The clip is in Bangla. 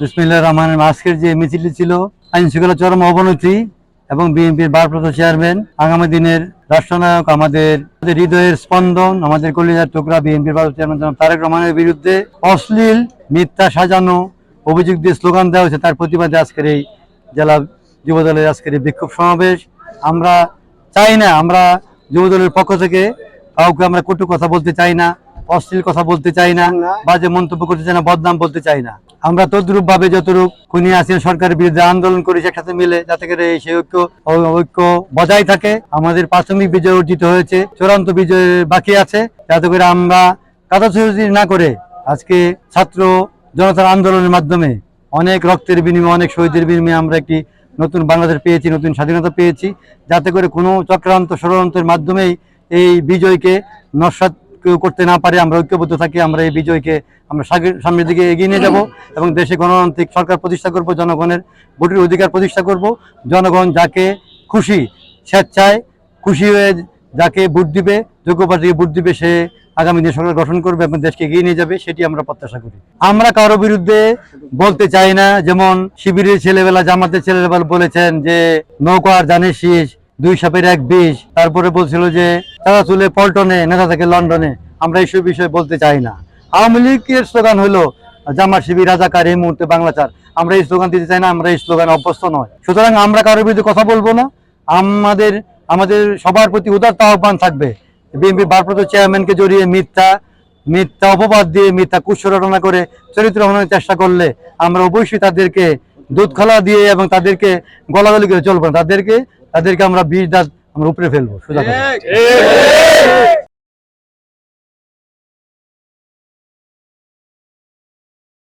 বিসমিল্লাহ রহমানের আজকের যে মিছিলটি ছিল আইন শৃঙ্খলা চরম অবনতি এবং বিএনপির ভারপ্রাপ্ত চেয়ারম্যান, আগামী দিনের রাষ্ট্রনায়ক, আমাদের হৃদয়ের স্পন্দন, আমাদের কলিজার টুকরা বিএনপির ভারপ্রাপ্ত চেয়ারম্যান তারেক রহমানের বিরুদ্ধে অশ্লীল মিথ্যা সাজানো অভিযোগ দিয়ে স্লোগান দেওয়া হয়েছে। তার প্রতিবাদে আজকের এই জেলা যুবদলের আজকের এই বিক্ষোভ সমাবেশ। আমরা চাই না, আমরা যুবদলের পক্ষ থেকে কাউকে আমরা কটু কথা বলতে চাই না। অশ্লীল কথা বলতে চাই না বাজে মন্তব্য করতে চাই না বদনাম বলতে চাই না। আমরা তদ্রুপ ভাবে যতটুক খুনি আসেন সরকারের বিরুদ্ধে আন্দোলন করেছি একসাথে মিলে যাতে করে এই সেই ঐক্য ঐক্য বজায় থাকে। আমাদের প্রাথমিক বিজয় অর্জিত হয়েছে চূড়ান্ত বিজয় বাকি আছে। যাতে করে আমরা কাদাছুরি না করে আজকে ছাত্র জনতার আন্দোলনের মাধ্যমে অনেক রক্তের বিনিময়ে অনেক শহীদের বিনিময়ে আমরা একটি নতুন বাংলাদেশ পেয়েছি নতুন স্বাধীনতা পেয়েছি। যাতে করে কোনো চক্রান্ত ষড়যন্ত্রের মাধ্যমেই এই বিজয়কে নস্বাত কেউ করতে না পারে, আমরা ঐক্যবদ্ধ থাকি, আমরা এই বিজয়কে আমরা সামনের দিকে এগিয়ে নিয়ে যাব এবং দেশে গণতান্ত্রিক সরকার প্রতিষ্ঠা করব, জনগণের ভোটের অধিকার প্রতিষ্ঠা করব। জনগণ যাকে খুশি স্বেচ্ছায় খুশি হয়ে যাকে ভোট দিবে, যোগ্য প্রার্থীকে ভোট দিবে, সে আগামী দিনে সরকার গঠন করবে এবং দেশকে এগিয়ে নিয়ে যাবে, সেটি আমরা প্রত্যাশা করি। আমরা কারও বিরুদ্ধে বলতে চাই না, যেমন শিবিরের ছেলেবেলা, জামাতের ছেলেবেলা বলেছেন যে, নৌকা আর জানে শীষ দুই সাপের এক বিষ। তারপরে বলছিল যে, তারা চলে পল্টনে, নেতা থাকে লন্ডনে। আমরা এইসব বিষয়ে বলতে চাই না। আওয়ামী লীগের স্লোগান হলো জামার শিবির, রাজাকার, এই মুহূর্তে বাংলাচার আমরা এই স্লোগান দিতে চাই না, আমরা এই স্লোগানে অভ্যস্ত নয়। সুতরাং আমরা কারোর বিরুদ্ধে কথা বলব না। আমাদের আমাদের সবার প্রতি উদারতা আহ্বান থাকবে। বিএনপি ভারপ্রাপ্ত চেয়ারম্যানকে জড়িয়ে মিথ্যা মিথ্যা অপবাদ দিয়ে, মিথ্যা কুৎসরটনা করে চরিত্র হননের চেষ্টা করলে আমরা অবশ্যই তাদেরকে দুধ খোলা দিয়ে এবং তাদেরকে গলাগলি করে চলবো না। তাদেরকে তাদেরকে আমরা বিষ দাঁত আমরা উপরে ফেলব সোজা।